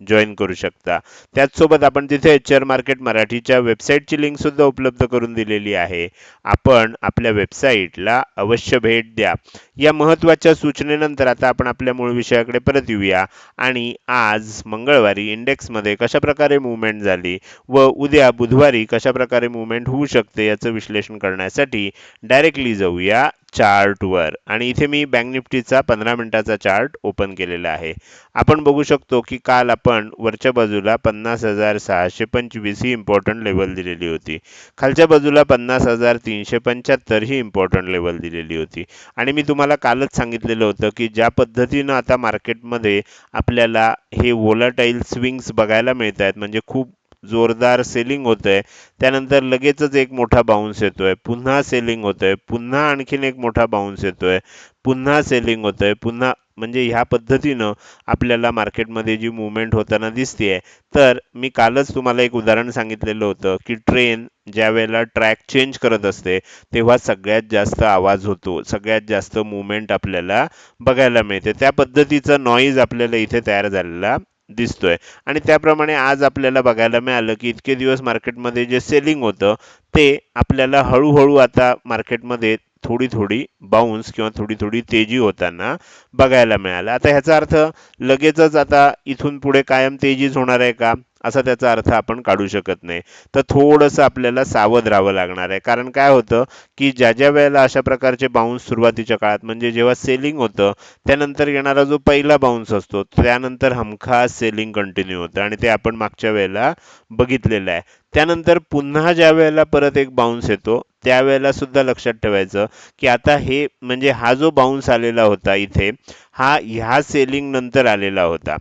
Join करू शकता. त्याचसोबत आपण तिथे शेअर मार्केट मराठीच्या वेबसाईटची लिंकसुद्धा उपलब्ध करून दिलेली आहे. आपण आपल्या वेबसाईटला अवश्य भेट द्या. या महत्त्वाच्या सूचनेनंतर आता आपण आपल्या मूळ विषयाकडे परत येऊया. आणि आज मंगळवारी इंडेक्समध्ये कशाप्रकारे मुवमेंट झाली व उद्या बुधवारी कशा प्रकारे मुवमेंट होऊ शकते याचं विश्लेषण करण्यासाठी डायरेक्टली जाऊया चार्टवर. आणि इथे मी बँक निफ्टीचा पंधरा मिनिटाचा चार्ट ओपन केलेला आहे. आपण बघू शकतो की काल आपण वरच्या बाजूला पन्नास हजार सहाशे पंचवीस ही इम्पॉर्टंट लेवल दिलेली होती. खालच्या बाजूला पन्नास हजार तीनशे पंच्याहत्तर ही इम्पॉर्टंट लेवल दिलेली होती. आणि मी तुम्हाला कालच सांगितलेलं होतं की ज्या पद्धतीनं आता मार्केटमध्ये आपल्याला हे वोलाटाईल स्विंग्स बघायला मिळत आहेत म्हणजे खूप जोरदार सेलिंग होतंय. त्यानंतर लगेचच एक मोठा बाउन्स येतोय. पुन्हा सेलिंग होतंय. पुन्हा आणखीन एक मोठा बाउन्स येतोय. पुन्हा सेलिंग होतंय. पुन्हा म्हणजे ह्या पद्धतीनं आपल्याला मार्केटमध्ये जी मुवमेंट होताना दिसते तर मी कालच तुम्हाला एक उदाहरण सांगितलेलं होतं की ट्रेन ज्या वेळेला ट्रॅक चेंज करत असते तेव्हा सगळ्यात जास्त आवाज होतो. सगळ्यात जास्त मुवमेंट आपल्याला बघायला मिळते. त्या पद्धतीचा नॉईज आपल्याला इथे तयार झालेला दिसतोय. आणि त्याप्रमाणे आज आपल्याला बघायला मिळालं की इतके दिवस मार्केटमध्ये जे सेलिंग होतं ते आपल्याला हळूहळू आता मार्केटमध्ये थोडी थोडी बाउन्स किंवा थोडी थोडी तेजी होताना बघायला मिळाला. आता ह्याचा अर्थ लगेचच आता इथून पुढे कायम तेजीच होणार आहे का? असा त्याचा अर्थ आपण काढू शकत नाही. तर थोडंसं आपल्याला सावध राहावं लागणार आहे. कारण काय होतं की ज्या ज्या वेळेला अशा प्रकारचे बाउन्स सुरुवातीच्या काळात म्हणजे जेव्हा सेलिंग होतं त्यानंतर येणारा जो पहिला बाउन्स असतो त्यानंतर हमखास सेलिंग कंटिन्यू होतं. आणि ते आपण मागच्या वेळेला बघितलेलं आहे. त्यानंतर पुन्हा ज्या वेळेला परत एक बाउन्स येतो त्यावेळेला सुद्धा लक्षात ठेवायचं की आता हे म्हणजे हा जो बाउन्स आलेला होता इथे हा ह्या सेलिंग नंतर आलेला होता.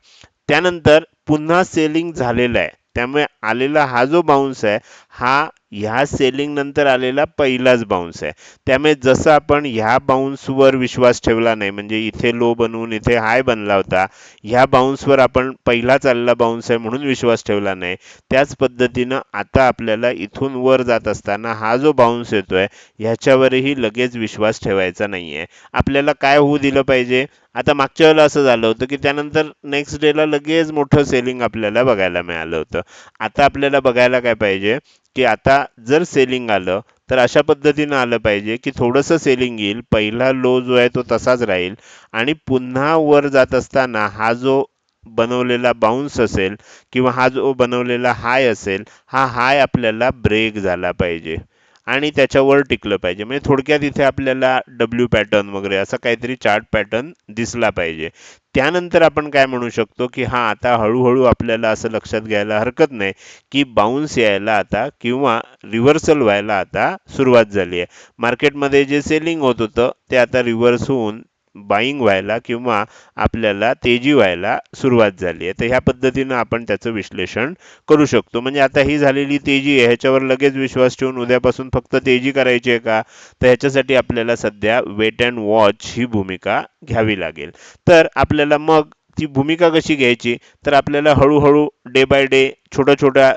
त्यानंतर पुन्हा सेलिंग झालेला आहे. त्यामुळे आलेला हा जो बाउन्स आहे हा ह्या सेलिंग नंतर आलेला पहिलाच बाउन्स आहे. त्यामुळे जसं आपण ह्या बाउन्सवर विश्वास ठेवला नाही म्हणजे इथे लो बनवून इथे हाय बनला होता ह्या बाउन्सवर आपण पहिला चाललेला बाउन्स आहे म्हणून विश्वास ठेवला नाही. त्याच पद्धतीनं आता आपल्याला इथून वर जात असताना हा जो बाउन्स येतोय ह्याच्यावरही लगेच विश्वास ठेवायचा नाहीये. आपल्याला काय होऊ दिलं पाहिजे? आता मागच्या वेळेला असं झालं होतं की त्यानंतर नेक्स्ट डेला लगेच मोठं सेलिंग आपल्याला बघायला मिळालं होतं. आता आपल्याला बघायला काय पाहिजे? की आता जर सेलिंग आलं तर अशा पद्धतीनं आलं पाहिजे की थोडंसं सेलिंग येईल पहिला लो जो आहे तो तसाच राहील आणि पुन्हा वर जात असताना हा जो बनवलेला बाउन्स असेल किंवा हा जो बनवलेला हाय असेल हा हाय आपल्याला ब्रेक झाला पाहिजे आणि त्याच्यावर टिकलं पाहिजे. म्हणजे थोडक्यात इथे आपल्याला डब्ल्यू पॅटर्न वगैरे असा काहीतरी चार्ट पॅटर्न दिसला पाहिजे. त्यानंतर आपण काय म्हणू शकतो की हा आता हळूहळू आपल्याला असं लक्षात घ्यायला हरकत नाही की बाउन्स यायला आता किंवा रिव्हर्सल व्हायला आता सुरुवात झाली आहे. मार्केटमध्ये जे सेलिंग होत होतं ते आता रिव्हर्स होऊन बाईंग व्हायला किंवा आपल्याला तेजी व्हायला सुरुवात झाली आहे. तर ह्या पद्धतीनं आपण त्याचं विश्लेषण करू शकतो. म्हणजे आता ही झालेली तेजी आहे. ह्याच्यावर लगेच विश्वास ठेवून उद्यापासून फक्त तेजी करायची आहे का? तर ह्याच्यासाठी आपल्याला सध्या वेट अँड वॉच ही भूमिका घ्यावी लागेल. तर आपल्याला मग ती भूमिका कशी घ्यायची तर आपल्याला हळूहळू डे बाय डे छोट्या छोट्या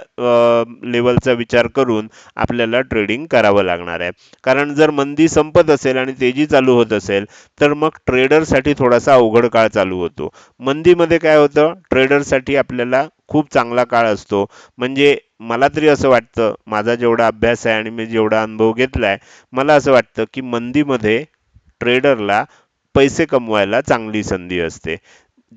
लेवलचा विचार करून आपल्याला ट्रेडिंग करावं लागणार आहे. कारण जर मंदी संपत असेल आणि तेजी चालू होत असेल तर मग ट्रेडरसाठी थोडासा अवघड काळ चालू होतो. मंदीमध्ये काय होतं ट्रेडरसाठी आपल्याला खूप चांगला काळ असतो. म्हणजे मला तरी असं वाटतं माझा जेवढा अभ्यास आहे आणि मी जेवढा अनुभव घेतला आहे मला असं वाटतं की मंदीमध्ये ट्रेडरला पैसे कमवायला चांगली संधी असते.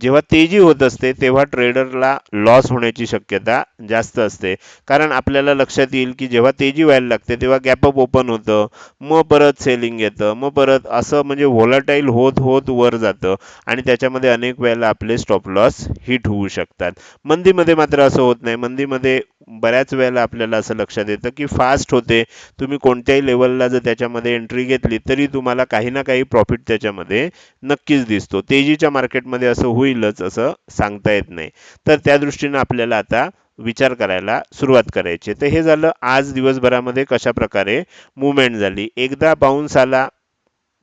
जेव्हा तेजी होत असते तेव्हा ट्रेडरला लॉस होण्याची शक्यता जास्त असते. कारण आपल्याला लक्षात येईल की जेव्हा तेजी व्हायला लागते तेव्हा गॅपअप ओपन होतं मग परत सेलिंग येतं मग परत असं म्हणजे व्होलाटाईल होत होत वर जातं आणि त्याच्यामध्ये अनेक वेळेला आपले स्टॉप लॉस हिट होऊ शकतात. मंदीमध्ये मात्र असं होत नाही. मंदीमध्ये बऱ्याच वेळेला आपल्याला असं लक्षात येतं की फास्ट होते. तुम्ही कोणत्याही लेवलला जर त्याच्यामध्ये एंट्री घेतली तरी तुम्हाला काही ना काही प्रॉफिट त्याच्यामध्ये नक्कीच दिसतो. तेजीच्या मार्केटमध्ये असं होईलच असं सांगता येत नाही. तर त्या दृष्टीनं आपल्याला आता विचार करायला सुरुवात करायची तर हे झालं आज दिवसभरामध्ये कशा प्रकारे मुवमेंट झाली. एकदा बाउन्स आला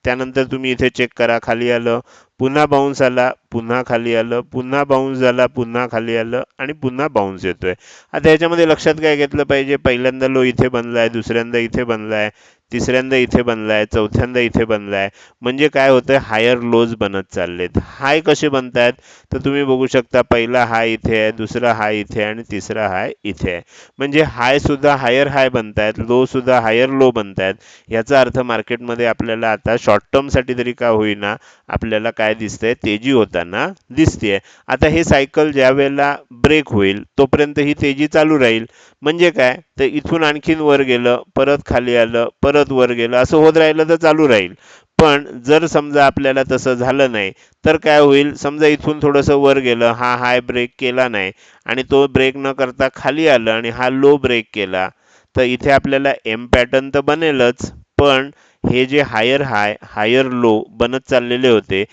त्यानंतर तुम्ही इथे चेक करा खाली आलं पुन्हा बाउन्स आला पुन्हा खाली आलं पुन्हा बाउन्स झाला पुन्हा खाली आलं आणि पुन्हा बाउन्स येतोय. आता याच्यामध्ये लक्षात काय घेतलं पाहिजे? पहिल्यांदा लो इथे बनलाय दुसऱ्यांदा इथे बनलाय. तिसऱ्यांदा इथे बनलाय चौथ्यांदा इथे बनलाय. म्हणजे काय होतंय? हायर लोज बनत चाललेत. हाय कसे बनतायत? तर तुम्ही बघू शकता पहिला हाय इथे आहे दुसरा हाय इथे आहे आणि तिसरा हाय इथे आहे. म्हणजे हाय सुद्धा हायर हाय बनतायत लो सुद्धा हायर लो बनतायत. याचा अर्थ मार्केटमध्ये आपल्याला आता शॉर्ट टर्मसाठी तरी का होईना आपल्याला काय दिसतंय? तेजी होताना दिसतेय. आता हे सायकल ज्या वेळेला ब्रेक होईल तोपर्यंत ही तेजी चालू राहील. म्हणजे काय? तर इथून आणखीन वर गेलं परत खाली आलं परत वर गेलं असं होत राहिलं तर चालू राहील. पण जर समजा आपल्याला तसं झालं नाही तर काय होईल? समजा इथून थोडंसं वर गेलं हा हाय ब्रेक केला नाही आणि तो ब्रेक न करता खाली आलं आणि हा लो ब्रेक केला तर इथे आपल्याला एम पॅटर्न तर बनेलच पण हे जे हायर हाय हायर लो बनत चाललेले होते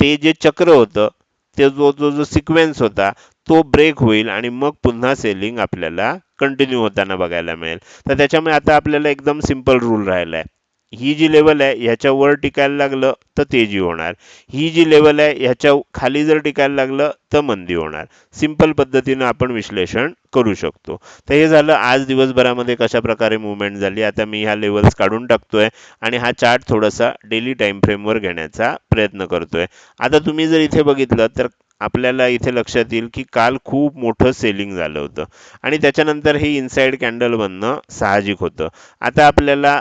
ते जे चक्र होतं ते जो जो जो सिक्वेन्स होता तो ब्रेक होईल आणि मग पुन्हा सेलिंग आपल्याला कंटिन्यू होताना बघायला मिळेल. तर त्याच्यामुळे आता आपल्याला एकदम सिंपल रूल राहिला आहे ही जी लेवल आहे ह्याच्यावर टिकायला लागलं तर तेजी होणार. ही जी लेवल आहे ह्याच्या खाली जर टिकायला लागलं तर मंदी होणार. सिंपल पद्धतीनं आपण विश्लेषण करू शकतो. तर हे झालं आज दिवसभरामध्ये कशा प्रकारे मुवमेंट झाली आता मी ह्या लेवल्स काढून टाकतोय आणि हा चार्ट थोडासा डेली टाईम फ्रेमवर घेण्याचा प्रयत्न करतोय. आता तुम्ही जर इथे बघितलं तर आपल्याला इथे लक्षात येईल की काल खूप मोठं सेलिंग झालं होतं. आणि त्याच्यानंतर हे इनसाइड कॅन्डल बनणं साहजिक होतं. आता आपल्याला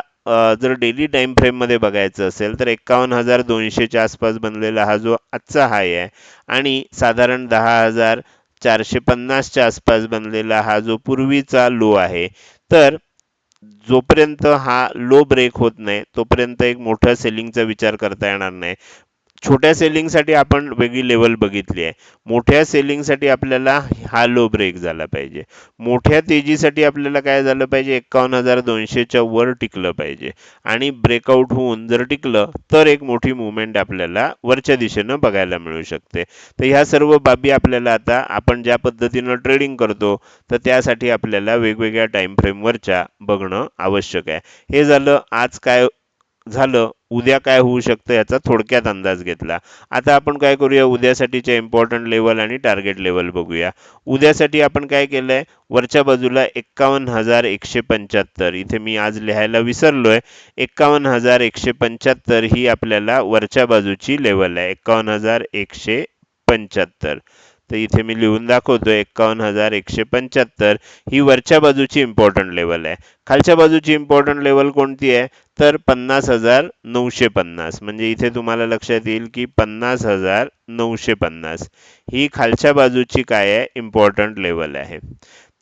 जर डेली टाइम फ्रेममध्ये बघायचं असेल तर एक्कावन्न हजार दोनशेच्या आसपास बनलेला हा जो आजचा हाय आहे आणि साधारण दहा हजार चारशे पन्नासच्या आसपास बनलेला हा जो पूर्वीचा लो आहे तर जोपर्यंत हा लो ब्रेक होत नाही तोपर्यंत एक मोठ्या सेलिंगचा विचार करता येणार नाही. छोट्या सेलिंगसाठी आपण वेगळी लेवल बघितली आहे. मोठ्या सेलिंगसाठी आपल्याला हा लो ब्रेक झाला पाहिजे. मोठ्या तेजीसाठी आपल्याला काय झालं पाहिजे? एकावन्न हजार दोनशेच्या वर टिकलं पाहिजे. आणि ब्रेकआउट होऊन जर टिकलं तर एक मोठी मुवमेंट आपल्याला वरच्या दिशेनं बघायला मिळू शकते. तर ह्या सर्व बाबी आपल्याला आता आपण ज्या पद्धतीनं ट्रेडिंग करतो तर त्यासाठी आपल्याला वेगवेगळ्या टाईम फ्रेमवरच्या बघणं आवश्यक आहे. हे झालं आज काय झालं उद्या काय होऊ शकतं याचा थोडक्यात अंदाज घेतला. आता आपण काय करूया उद्यासाठीच्या इम्पॉर्टंट लेवल आणि टार्गेट लेवल बघूया. उद्यासाठी आपण काय केलंय वरच्या बाजूला एक्कावन्न हजार एकशे पंच्याहत्तर. इथे मी आज लिहायला विसरलोय. एक्कावन्न हजार एकशे पंच्याहत्तर ही आपल्याला वरच्या बाजूची लेवल आहे. एक्कावन्न हजार एकशे पंच्याहत्तर. तर इथे मी लिहून दाखवतो एक्कावन्न हजार एकशे पंच्याहत्तर. ही वरच्या बाजूची इम्पॉर्टंट लेवल आहे. खालच्या बाजूची इम्पॉर्टंट लेवल कोणती आहे? तर पन्नास हजार नऊशे पन्नास. म्हणजे इथे तुम्हाला लक्षात येईल की पन्नास हजार नऊशे पन्नास. ही खालच्या बाजूची काय आहे? इम्पॉर्टंट लेवल आहे.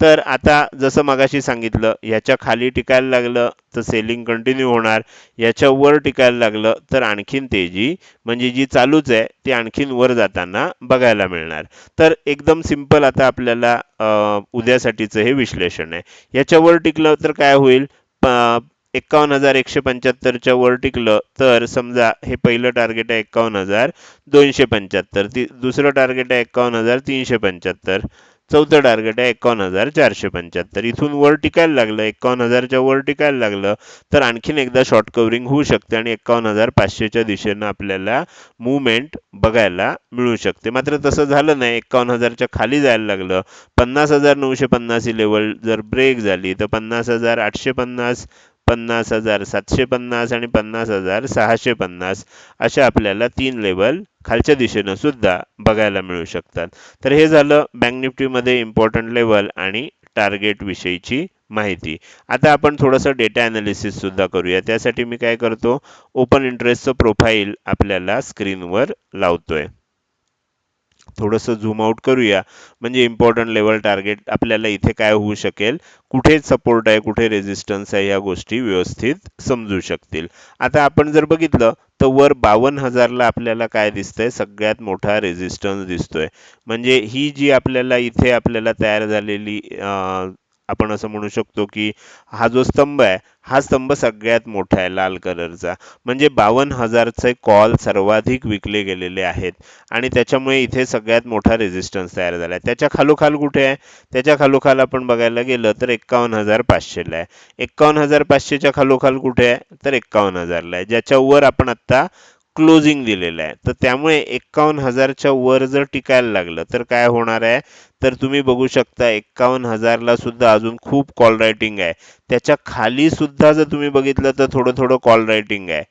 तर आता जसं मगाशी सांगितलं याच्या खाली टिकायला लागलं तर सेलिंग कंटिन्यू होणार याच्या वर टिकायला लागलं तर आणखीन तेजी म्हणजे जी चालूच आहे ती आणखीन वर जाताना बघायला मिळणार. तर एकदम सिंपल आता आपल्याला उद्यासाठीचं हे विश्लेषण आहे. याच्यावर टिकलं तर काय होईल? एक्कावन्न हजार एकशे पंच्याहत्तरच्या वर टिकलं तर समजा हे पहिलं टार्गेट आहे एक्कावन्न हजार दोनशे पंच्याहत्तर ती दुसरं टार्गेट आहे एक्कावन्न हजार तीनशे पंच्याहत्तर. चौथं टार्गेट आहे एकावन्न हजार चारशे पंच्याहत्तर. इथून वर टिकायला लागलं एकावन्न हजारच्या वर टिकायला लागलं तर आणखीन एकदा शॉर्ट कव्हरिंग होऊ शकते आणि एकावन्न हजार पाचशेच्या दिशेनं आपल्याला मुवमेंट बघायला मिळू शकते. मात्र तसं झालं नाही. एकावन्न हजारच्या खाली जायला लागलं. पन्नास हजार नऊशे पन्नास ही लेवल जर ब्रेक झाली तर पन्नास हजार आठशे पन्नास पन्नास हजार सातशे पन्नास आणि पन्नास हजार सहाशे पन्नास अशा आपल्याला तीन लेवल खालच्या दिशेनं सुद्धा बघायला मिळू शकतात. तर हे झालं बँक निफ्टीमध्ये इम्पॉर्टंट लेवल आणि टार्गेट विषयीची माहिती. आता आपण थोडंसं डेटा अनालिसिस सुद्धा करूया. त्यासाठी मी काय करतो? ओपन इंटरेस्टचं प्रोफाईल आपल्याला स्क्रीनवर लावतोय. थोडंसं झूम आऊट करूया. म्हणजे इम्पॉर्टंट लेवल टार्गेट आपल्याला इथे काय होऊ शकेल? कुठे सपोर्ट आहे कुठे रेझिस्टन्स आहे या गोष्टी व्यवस्थित समजू शकतील. आता आपण जर बघितलं तर वर बावन्न हजारला आपल्याला काय दिसतंय? सगळ्यात मोठा रेझिस्टन्स दिसतोय. म्हणजे ही जी आपल्याला इथे आपल्याला तयार झालेली आपण असं म्हणू शकतो की हा जो स्तंभ आहे हा स्तंभ सगळ्यात मोठा आहे लाल कलरचा. म्हणजे बावन्न हजारचे कॉल सर्वाधिक विकले गेलेले आहेत आणि त्याच्यामुळे इथे सगळ्यात मोठा रेझिस्टन्स तयार झाला आहे. त्याच्या खालोखाल कुठे आहे? त्याच्या खालोखाल आपण बघायला गेलं तर एक्कावन्न हजार पाचशेला आहे. एक्कावन्न हजार पाचशेच्या खालोखाल कुठे आहे? तर एक्कावन्न हजारला आहे. ज्याच्यावर आपण आत्ता क्लोजिंग दिलेलं आहे. तर त्यामुळे एक्कावन्न हजारच्या वर जर टिकायला लागलं तर काय होणार आहे? तर तुम्ही बघू शकता एक्कावन्न हजारला सुद्धा अजून खूप कॉल रायटिंग आहे. त्याच्याखाली सुद्धा जर तुम्ही बघितलं तर थोडं थोडं कॉल रायटिंग आहे.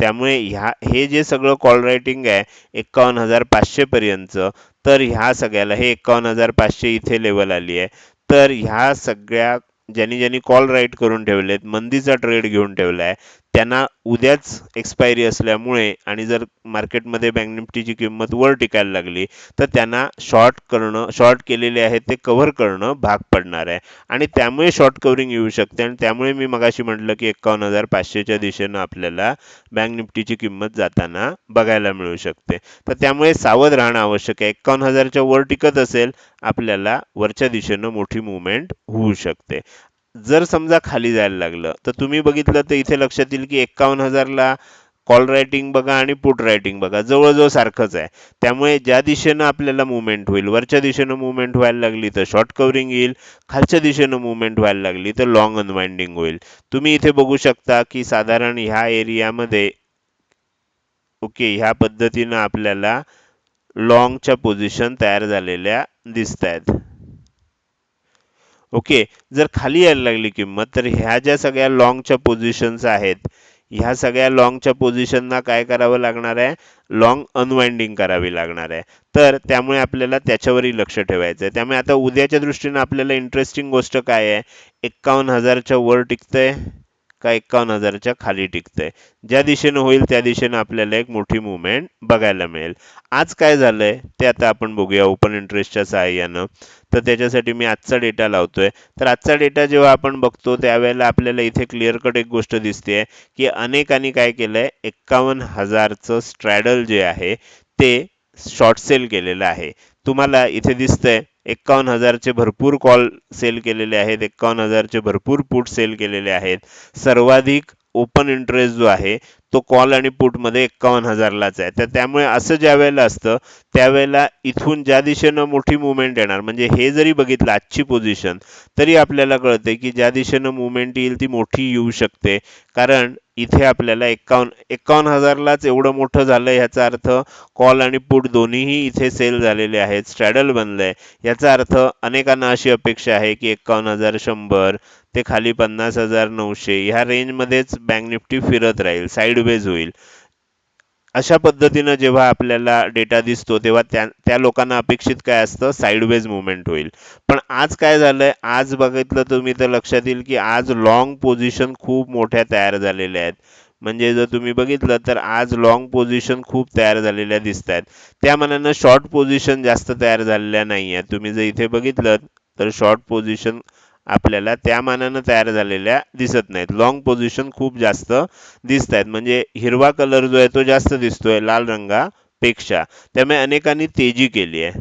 त्यामुळे ह्या हे जे सगळं कॉल रायटिंग आहे एक्कावन्न हजार पाचशे पर्यंत तर ह्या सगळ्याला हे एक्कावन्न हजार पाचशे इथे लेवल आली आहे. तर ह्या सगळ्या ज्यांनी ज्यांनी कॉल राईट करून ठेवलेत मंदीचा ट्रेड घेऊन ठेवला आहे त्यांना उद्याच एक्सपायरी असल्यामुळे आणि जर मार्केटमध्ये बँक निफ्टीची किंमत वर टिकायला लागली तर त्यांना शॉर्ट करणं शॉर्ट केलेले आहे ते कव्हर करणं भाग पडणार आहे. आणि त्यामुळे शॉर्ट कव्हरिंग येऊ शकते आणि त्यामुळे मी मगाशी म्हटलं की एक्कावन्न हजार पाचशेच्या दिशेनं आपल्याला बँक निफ्टीची किंमत जाताना बघायला मिळू शकते. तर त्यामुळे सावध राहणं आवश्यक आहे. एक्कावन्न हजारच्या वर टिकत असेल आपल्याला वरच्या दिशेनं मोठी मुवमेंट होऊ शकते. जर समजा खाली जायला लागलं तर तुम्ही बघितलं तर इथे लक्षात येईल की एक्कावन्न हजारला कॉल रायटिंग बघा आणि पुट रायटिंग बघा. जवळजवळ सारखंच आहे. त्यामुळे ज्या दिशेनं आपल्याला मुवमेंट होईल वरच्या दिशेनं मुवमेंट व्हायला लागली तर शॉर्ट कव्हरिंग येईल खालच्या दिशेनं मुवमेंट व्हायला लागली तर लॉंग अनवाइंडिंग होईल. तुम्ही इथे बघू शकता की साधारण ह्या एरियामध्ये ओके ह्या पद्धतीनं आपल्याला लॉंगच्या पोझिशन तयार झालेल्या दिसत आहेत ओके जर खाली यायला लागली किंमत तर ह्या ज्या सगळ्या लॉंगच्या पोझिशन्स आहेत ह्या सगळ्या लॉंगच्या पोझिशनना काय करावं लागणार आहे? लॉंग अनवाइंडिंग करावी लागणार आहे. तर त्यामुळे आपल्याला त्याच्यावरही लक्ष ठेवायचं आहे. त्यामुळे आता उद्याच्या दृष्टीने आपल्याला इंटरेस्टिंग गोष्ट काय आहे? एक्कावन्न हजारच्या वर टिकतंय. का एक्कावन्न हजाराच्या खाली टिकतंय. ज्या दिशेनं होईल त्या दिशेनं आपल्याला एक मोठी मुवमेंट बघायला मिळेल. आज काय झालंय ते आता आपण बघूया ओपन इंटरेस्टच्या सहाय्यानं तर त्याच्यासाठी मी आजचा डेटा लावतोय. तर आजचा डेटा जेव्हा आपण बघतो त्यावेळेला आपल्याला इथे क्लिअर कट एक गोष्ट दिसते की अनेकांनी काय केलंय एक्कावन्न हजारचं स्ट्रॅडल जे आहे ते शॉर्ट सेल केलेलं आहे. तुम्हाला इथे दिसतंय एक्कावन्न हजारचे भरपूर कॉल सेल केलेले आहेत एक्कावन्न हजारचे भरपूर पुट सेल केलेले आहेत. सर्वाधिक ओपन इंटरेस्ट जो आहे तो कॉल आणि पुटमध्ये एक्कावन्न हजारलाच आहे. तर त्यामुळे असं ज्या वेळेला असतं त्यावेळेला इथून ज्या दिशेनं मोठी मुवमेंट येणार म्हणजे हे जरी बघितलं आजची पोझिशन तरी आपल्याला कळते की ज्या दिशेनं मुवमेंट येईल ती मोठी येऊ शकते. कारण इथे आपल्याला एक्कावन्न एक्कावन्न हजारलाच एवढं मोठं झालं ह्याचा अर्थ कॉल आणि पुट दोन्हीही इथे सेल झालेले आहेत स्ट्रॅडल बनलंय. याचा अर्थ अनेकांना अशी अपेक्षा आहे की एक्कावन्न हजार शंभर ते खाली पन्नास हजार नऊशे ह्या रेंजमध्येच बँक निफ्टी फिरत राहील साईडवेज होईल. अशा पद्धतीनं जेव्हा आपल्याला डेटा दिसतो तेव्हा त्या त्या लोकांना अपेक्षित काय असतं? साईडवेज मुवमेंट होईल. पण आज काय झालंय? आज बघितलं तुम्ही तर लक्षात येईल की आज लॉंग पोझिशन खूप मोठ्या तयार झालेल्या आहेत. म्हणजे जर तुम्ही बघितलं तर आज लॉंग पोझिशन खूप तयार झालेल्या दिसत आहेत त्या मनानं शॉर्ट पोझिशन जास्त तयार झालेल्या नाही आहेत तुम्ही जर इथे बघितलं तर शॉर्ट पोझिशन आपल्याला त्या मानानं तयार झालेल्या दिसत नाहीत. लॉंग पोझिशन खूप जास्त दिसत आहेत म्हणजे हिरवा कलर जो आहे तो जास्त दिसतोय लाल रंगापेक्षा. त्यामुळे अनेकांनी तेजी केली आहे.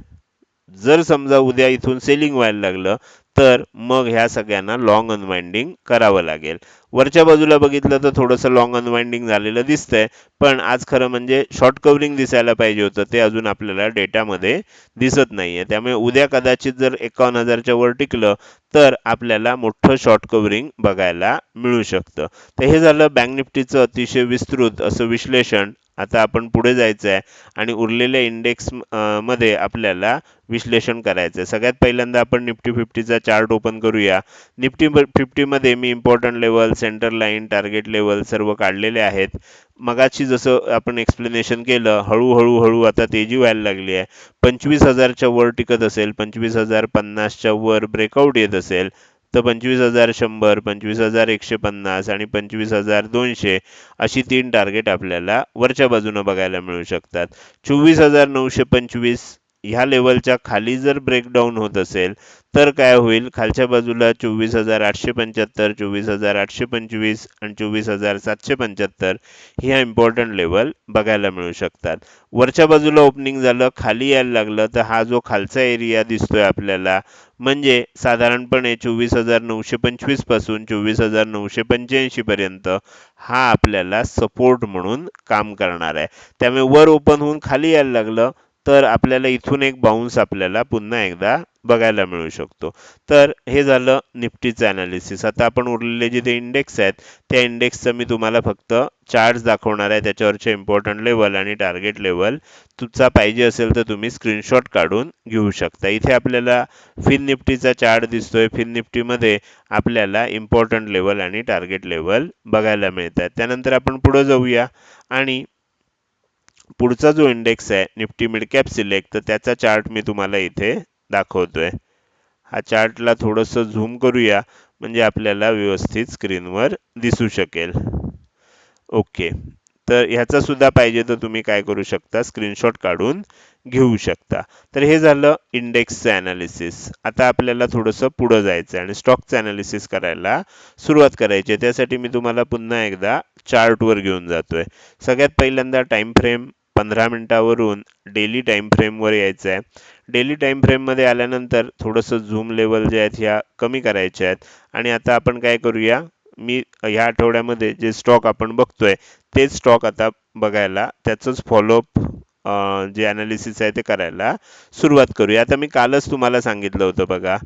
जर समजा उद्या इथून सेलिंग व्हायला लागलं तर मग ह्या सगळ्यांना लॉंग अनवाइंडिंग करावं लागेल. वरच्या बाजूला बघितलं तर थोडंसं लॉंग अनवाइंडिंग झालेलं दिसतंय पण आज खरं म्हणजे शॉर्ट कव्हरिंग दिसायला पाहिजे होतं ते अजून आपल्याला डेटामध्ये दिसत नाहीये. त्यामुळे उद्या कदाचित जर एकावन्न हजारच्या वर टिकलं तर आपल्याला मोठं शॉर्ट कवरिंग बघायला मिळू शकतं. तर हे झालं बँक निफ्टीचं अतिशय विस्तृत असं विश्लेषण. आता आपण पुढे जायचं आहे आणि उरलेल्या इंडेक्समध्ये आपल्याला विश्लेषण करायचं आहे सगळ्यात पहिल्यांदा आपण निफ्टी फिफ्टीचा चार्ट ओपन करूया. निफ्टी फिफ्टीमध्ये मी important level center line target level सर्व काढलेले आहेत. मगाची जसं आपण एक्सप्लेनेशन केलं हळूहळू हळू आता तेजी व्हायला लागली आहे. पंचवीस हजारच्या वर टिकत असेल पंचवीस हजार पन्नासच्या वर ब्रेकआउट येत असेल. तर पंचवीस हजार शंभर पंचवीस हजार एकशे पन्नास आणि पंचवीस हजार दोनशे अशी तीन टार्गेट आपल्याला वरच्या बाजूनं बघायला मिळू शकतात. चोवीस हजार नऊशे पंचवीस ह्या लेवलच्या खाली जर ब्रेकडाऊन होत असेल तर काय होईल? खालच्या बाजूला चोवीस हजार आठशे पंच्याहत्तर चोवीस हजार आठशे पंचवीस आणि चोवीस हजार सातशे पंच्याहत्तर ह्या इम्पॉर्टंट लेवल बघायला मिळू शकतात. वरच्या बाजूला ओपनिंग झालं खाली यायला लागलं तर हा जो खालचा एरिया दिसतोय आपल्याला म्हणजे साधारणपणे चोवीस हजार नऊशे पंचवीसपासून चोवीस हजार नऊशे पंच्याऐंशी पर्यंत हा आपल्याला सपोर्ट म्हणून काम करणार आहे. त्यामुळे वर ओपन होऊन खाली यायला लागलं तर आपल्याला इथून एक बाउन्स आपल्याला पुन्हा एकदा बघायला मिळू शकतो. तर हे झालं निफ्टीचं अनालिसिस आता आपण उरलेले जे ते इंडेक्स आहेत त्या इंडेक्सचं मी तुम्हाला फक्त चार्ट्स दाखवणार आहे. त्याच्यावरचे इम्पॉर्टंट लेवल आणि टार्गेट लेवल तुमचा पाहिजे असेल तर तुम्ही स्क्रीनशॉट काढून घेऊ शकता. इथे आपल्याला फिन निफ्टीचा चार्ट दिसतोय. फिन निफ्टीमध्ये आपल्याला इम्पॉर्टंट लेवल आणि टार्गेट लेवल बघायला मिळतात. त्यानंतर आपण पुढे जाऊया आणि पुढचा जो इंडेक्स आहे निफ्टी मिड कॅप सिलेक्ट तर त्याचा चार्ट मी तुम्हाला इथे दाखवतोय. हा चार्टला थोडंसं झूम करूया म्हणजे आपल्याला व्यवस्थित स्क्रीनवर दिसू शकेल. ओके तर ह्याचा सुद्धा पाहिजे तर तुम्ही काय करू शकता स्क्रीनशॉट काढून घेऊ शकता. तर हे झालं इंडेक्सचं अनालिसिस आता आपल्याला थोडंसं पुढं जायचं आहे आणि स्टॉकचं अनालिसिस करायला सुरुवात करायची आहे. त्यासाठी मी तुम्हाला पुन्हा एकदा चार्टवर घेऊन जातोय. सगळ्यात पहिल्यांदा टाइम फ्रेम पंधरा मिनिटावरून डेली टाइम फ्रेमवर यायचं आहे डेली टाइम फ्रेममध्ये आल्यानंतर थोडंसं झूम लेवल जे आहेत ह्या कमी करायच्या आहेत. आणि आता आपण काय करूया? मी ह्या आठवड्यामध्ये जे स्टॉक आपण बघतोय तेच स्टॉक आता बघायला त्याचंच फॉलोअप जे ॲनालिसिस आहे ते करायला सुरुवात करूया. आता मी कालच तुम्हाला सांगितलं होतं बघा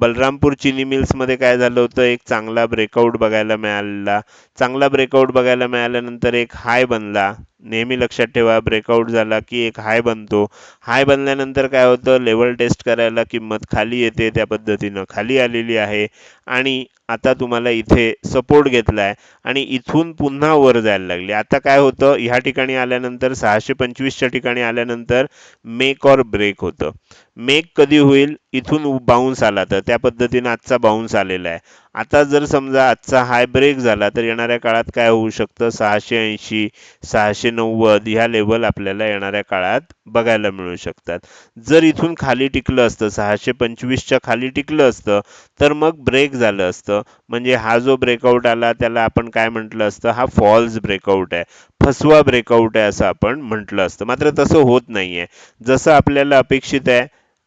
बलरामपूर चिनी मिल्समध्ये काय झालं होतं? एक चांगला ब्रेकआउट बघायला मिळालेला चांगला ब्रेकआउट बघायला मिळाल्यानंतर एक हाय बनला. नेहमी लक्षात ठेवा ब्रेकआउट झाला की एक हाय बनतो. हाय बनल्यानंतर काय होतं? लेवल टेस्ट करायला किंमत खाली येते त्या पद्धतीनं खाली आलेली आहे. आणि आता तुम्हाला इथे सपोर्ट घेतलाय आणि इथून पुन्हा वर जायला लागले. आता काय होतं? ह्या ठिकाणी आल्यानंतर सहाशे पंचवीसच्या ठिकाणी आल्यानंतर मेक ऑर ब्रेक होतं. मेक कधी होईल? इथून बाउन्स आला तर. त्या पद्धतीने आजचा बाउन्स आलेला आहे. आता जर समजा आजचा हाय ब्रेक झाला तर येणाऱ्या काळात काय होऊ शकतं? सहाशे ऐंशी सहाशे नव्वद ह्या लेवल आपल्याला येणाऱ्या काळात बघायला मिळू शकतात. जर इथून खाली टिकलं असतं सहाशे पंचवीसच्या खाली टिकलं असतं तर मग ब्रेक झालं असतं. म्हणजे हा जो ब्रेकआउट आला त्याला आपण काय म्हटलं असतं? हा फॉल्स ब्रेकआउट आहे. फसवा ब्रेकआउट आहे असं आपण म्हटलं असतं. मात्र तसं होत नाहीये. जसं आपल्याला अपेक्षित आहे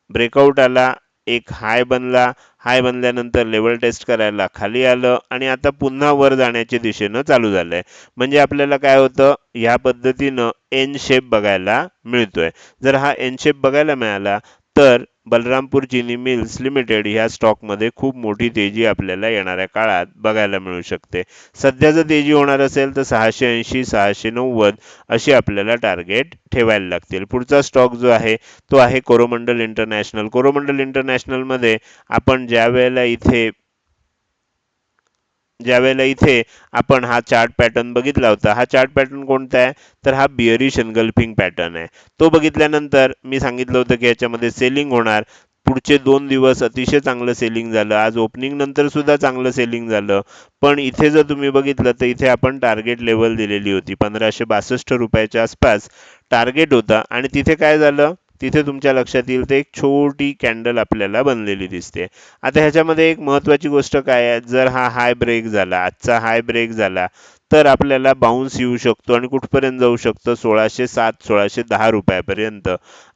ब्रेकआउट आला एक हाय बनला. हाय बनल्यानंतर लेवल टेस्ट करायला खाली आलं आणि आता पुन्हा वर जाण्याच्या दिशेनं चालू झालंय. म्हणजे आपल्याला काय होतं? ह्या पद्धतीनं एन शेप बघायला मिळतोय. जर हा एन शेप बघायला मिळाला तर बलरामपूर चिनी मिल्स लिमिटेड ह्या स्टॉकमध्ये खूप मोठी तेजी आपल्याला येणाऱ्या काळात बघायला मिळू शकते. सध्या जर तेजी होणार असेल तर सहाशे ऐंशी सहाशे नव्वद अशी आपल्याला टार्गेट ठेवायला लागतील. पुढचा स्टॉक जो आहे तो आहे कोरोमंडल इंटरनॅशनल. कोरोमंडल इंटरनॅशनलमध्ये आपण ज्या वेळेला इथे ज्यावेळेला इथे आपण हा चार्ट पॅटर्न बघितला होता. हा चार्ट पॅटर्न कोणता आहे? तर हा बिअरिश एनगल्फिंग पॅटर्न आहे. तो बघितल्यानंतर मी सांगितलं होतं की याच्यामध्ये सेलिंग होणार. पुढचे दोन दिवस अतिशय चांगलं सेलिंग झालं. आज ओपनिंग नंतर सुद्धा चांगलं सेलिंग झालं. पण इथे जर तुम्ही बघितलं तर इथे आपण टार्गेट लेवल दिलेली होती. पंधराशे बासष्ट रुपयाच्या आसपास टार्गेट होता. आणि तिथे काय झालं? तिथे तुमच्या लक्षात येईल ते एक छोटी कॅन्डल आपल्याला बनलेली दिसते. आता ह्याच्यामध्ये एक महत्त्वाची गोष्ट काय आहे? जर हा हाय ब्रेक झाला आजचा हाय ब्रेक झाला तर आपल्याला बाउन्स येऊ शकतो आणि कुठपर्यंत जाऊ शकतं? सोळाशे सात सोळाशे दहा रुपयापर्यंत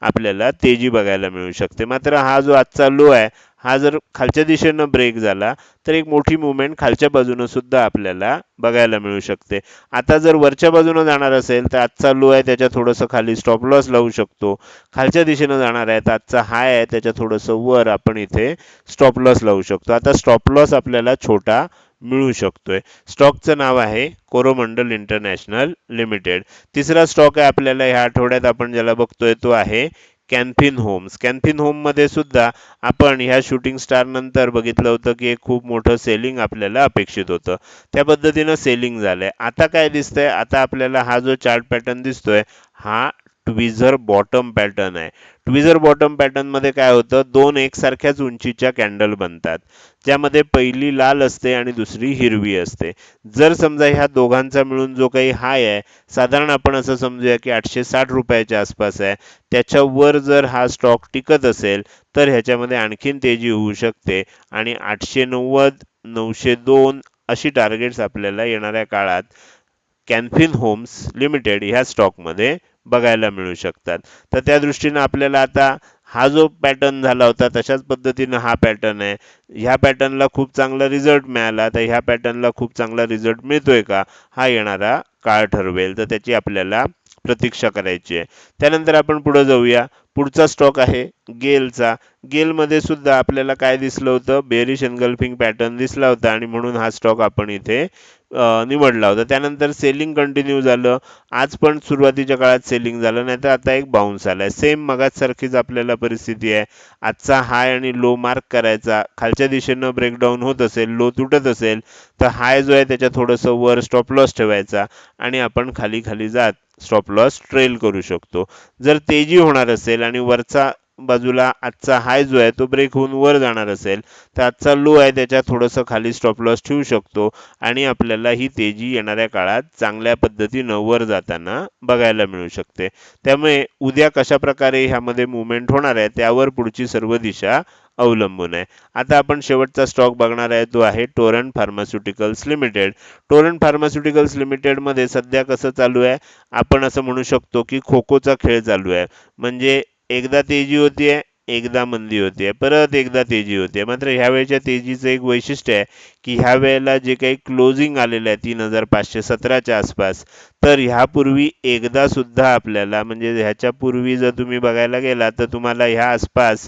आपल्याला तेजी बघायला मिळू शकते. मात्र हा जो आजचा लो आहे हा जर खालच्या दिशेनं ब्रेक झाला तर एक मोठी मुवमेंट खालच्या बाजूनं सुद्धा आपल्याला बघायला मिळू शकते. आता जर वरच्या बाजूनं जाणार असेल तर आजचा लो आहे त्याच्या थोडंसं खाली स्टॉप लॉस लावू शकतो. खालच्या दिशेनं जाणार आहे तर आजचा हाय आहे त्याच्या थोडंसं वर आपण इथे स्टॉप लॉस लावू शकतो. आता स्टॉप लॉस आपल्याला छोटा मिळू शकतोय. स्टॉकचं नाव आहे कोरोमंडल इंटरनॅशनल लिमिटेड. तिसरा स्टॉक आहे आपल्याला ह्या आठवड्यात आपण ज्याला बघतोय तो आहे कॅन्फिन होम्स कॅन्फिन होममध्ये सुद्धा आपण ह्या शूटिंग स्टार नंतर बघितलं होतं की एक खूप मोठं सेलिंग आपल्याला अपेक्षित होतं. त्या पद्धतीनं सेलिंग झालंय. आता काय दिसतंय? आता आपल्याला हा जो चार्ट पॅटर्न दिसतोय हा ट्विझर बॉटम पॅटर्न आहे. ट्विझर बॉटम पॅटर्नमध्ये काय होतं? दोन एकसारख्याच उंचीच्या कॅन्डल बनतात. ज्यामध्ये पहिली लाल असते आणि दुसरी हिरवी असते. जर समजा ह्या दोघांचा मिळून जो काही हाय आहे साधारण आपण असं समजूया की आठशे साठ रुपयाच्या आसपास आहे. त्याच्यावर जर हा स्टॉक टिकत असेल तर ह्याच्यामध्ये आणखीन तेजी होऊ शकते. आणि आठशे नव्वद नऊशे दोन अशी टार्गेट्स आपल्याला येणाऱ्या काळात कॅन्फिन होम्स लिमिटेड ह्या स्टॉकमध्ये बघायला मिळू शकतात. तर त्या दृष्टीनं आपल्याला आता हा जो पॅटर्न झाला होता तशाच पद्धतीनं हा पॅटर्न आहे. ह्या पॅटर्नला खूप चांगला रिझल्ट मिळाला तर ह्या पॅटर्नला खूप चांगला रिझल्ट मिळतोय का? हा येणारा काळ ठरवेल. तर त्याची आपल्याला प्रतीक्षा करायची आहे. त्यानंतर आपण पुढे जाऊया. पुढचा स्टॉक आहे गेलचा. गेलमध्ये सुद्धा आपल्याला काय दिसलं होतं? बेरिश एनगल्फिंग पॅटर्न दिसला होता आणि म्हणून हा स्टॉक आपण इथे निवडला होता. त्यानंतर सेलिंग कंटिन्यू झालं. आज पण सुरुवातीच्या काळात सेलिंग झालं नाही तर आता एक बाउन्स आहे सेम मगाचसारखीच आपल्याला परिस्थिती आहे. आजचा हाय आणि लो मार्क करायचा. खालच्या दिशेनं ब्रेकडाऊन होत असेल लो तुटत असेल तर हाय जो आहे त्याच्या थोडंसं वर स्टॉप लॉस ठेवायचा आणि आपण खाली खाली जात स्टॉप लॉस ट्रेल करू शकतो. जर तेजी होणार असेल आणि वरचा बाजूला आजचा हाय जो आहे तो ब्रेक होऊन वर जाणार असेल. तर आजचा लो आहे त्याच्या थोडंसं खाली स्टॉप लॉस ठेवू शकतो आणि आपल्याला ही तेजी येणाऱ्या काळात चांगल्या पद्धतीनं वर जाताना बघायला मिळू शकते. त्यामुळे उद्या कशा प्रकारे ह्यामध्ये मुवमेंट होणार आहे त्यावर पुढची सर्व दिशा अवलंबून आहे. आता आपण शेवटचा स्टॉक बघणार आहे तो आहे Torrent pharmaceuticals limited. Torrent pharmaceuticals लिमिटेडमध्ये सध्या कसं चालू आहे? आपण असं म्हणू शकतो की खो खोचा खेळ चालू आहे. म्हणजे एकदा तेजी होतीये एकदा मंदी होतीये परत एकदा तेजी होते मात्र ह्या वेळेच्या तेजीचं एक वैशिष्ट्य आहे की ह्या वेळेला जे काही क्लोजिंग आलेलं आहे तीन हजार पाचशे सतराच्या आसपास तर ह्यापूर्वी एकदा सुद्धा आपल्याला म्हणजे ह्याच्या पूर्वी जर तुम्ही बघायला गेला तर तुम्हाला ह्या आसपास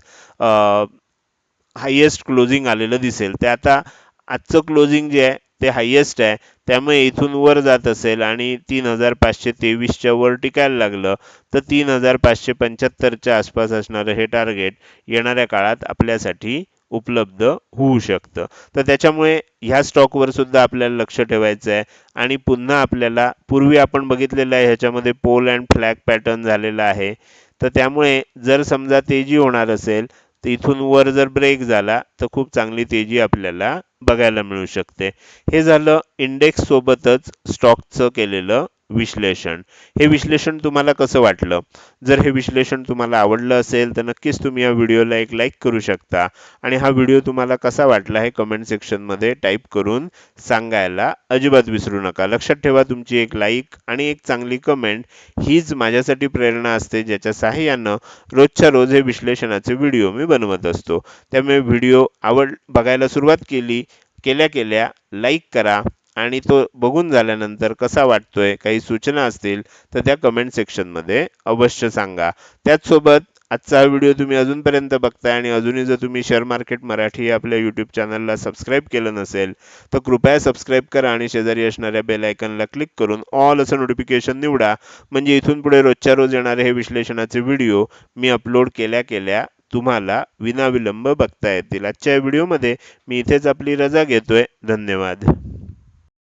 हायेस्ट क्लोजिंग आलेलं दिसेल. ते आता आजचं क्लोजिंग जे आहे ते हायेस्ट आहे. त्यामुळे इथून वर जात असेल आणि तीन हजार पाचशे तेवीसच्या वर टिकायला लागलं तर तीन हजार पाचशे पंच्याहत्तरच्या आसपास असणारं हे टार्गेट येणाऱ्या काळात आपल्यासाठी उपलब्ध होऊ शकतं. तर त्याच्यामुळे ह्या स्टॉकवर सुद्धा आपल्याला लक्ष ठेवायचं आहे. आणि पुन्हा आपल्याला पूर्वी आपण बघितलेलं आहे ह्याच्यामध्ये पोल अँड फ्लॅग पॅटर्न झालेला आहे. तर त्यामुळे जर समजा तेजी होणार असेल तर इथून वर जर ब्रेक झाला तर खूप चांगली तेजी आपल्याला बघायला मिळू शकते. हे झालं इंडेक्स सोबतच स्टॉकचं केलेलं विश्लेषण. हे विश्लेषण तुम्हाला कसं वाटलं? जर हे विश्लेषण तुम्हाला आवडलं असेल तर नक्कीच तुम्ही या व्हिडिओला एक लाईक करू शकता. आणि हा व्हिडिओ तुम्हाला कसा वाटला हे कमेंट सेक्शनमध्ये टाईप करून सांगायला अजिबात विसरू नका. लक्षात ठेवा तुमची एक लाईक आणि एक चांगली कमेंट हीच माझ्यासाठी प्रेरणा असते ज्याच्या सहाय्यानं रोजच्या रोज हे विश्लेषणाचे व्हिडिओ मी बनवत असतो. त्यामुळे व्हिडिओ आवड बघायला सुरुवात केली केल्या केल्या लाईक करा. आणि तो बघून झाल्यानंतर कसा वाटतोय काही सूचना असतील तर त्या कमेंट सेक्शनमध्ये अवश्य सांगा. त्याचसोबत आजचा व्हिडिओ तुम्ही अजूनपर्यंत बघताय आणि अजूनही जर तुम्ही शेअर मार्केट मराठी आपल्या यूट्यूब चॅनलला सबस्क्राईब केलं नसेल तर कृपया सबस्क्राईब करा आणि शेजारी असणाऱ्या बेल आयकनला क्लिक करून ऑल असं नोटिफिकेशन निवडा. म्हणजे इथून पुढे रोजच्या रोज येणारे हे विश्लेषणाचे व्हिडिओ मी अपलोड केल्या केल्या तुम्हाला विनाविलंब बघता येतील. आजच्या व्हिडिओमध्ये मी इथेच आपली रजा घेतोय. धन्यवाद.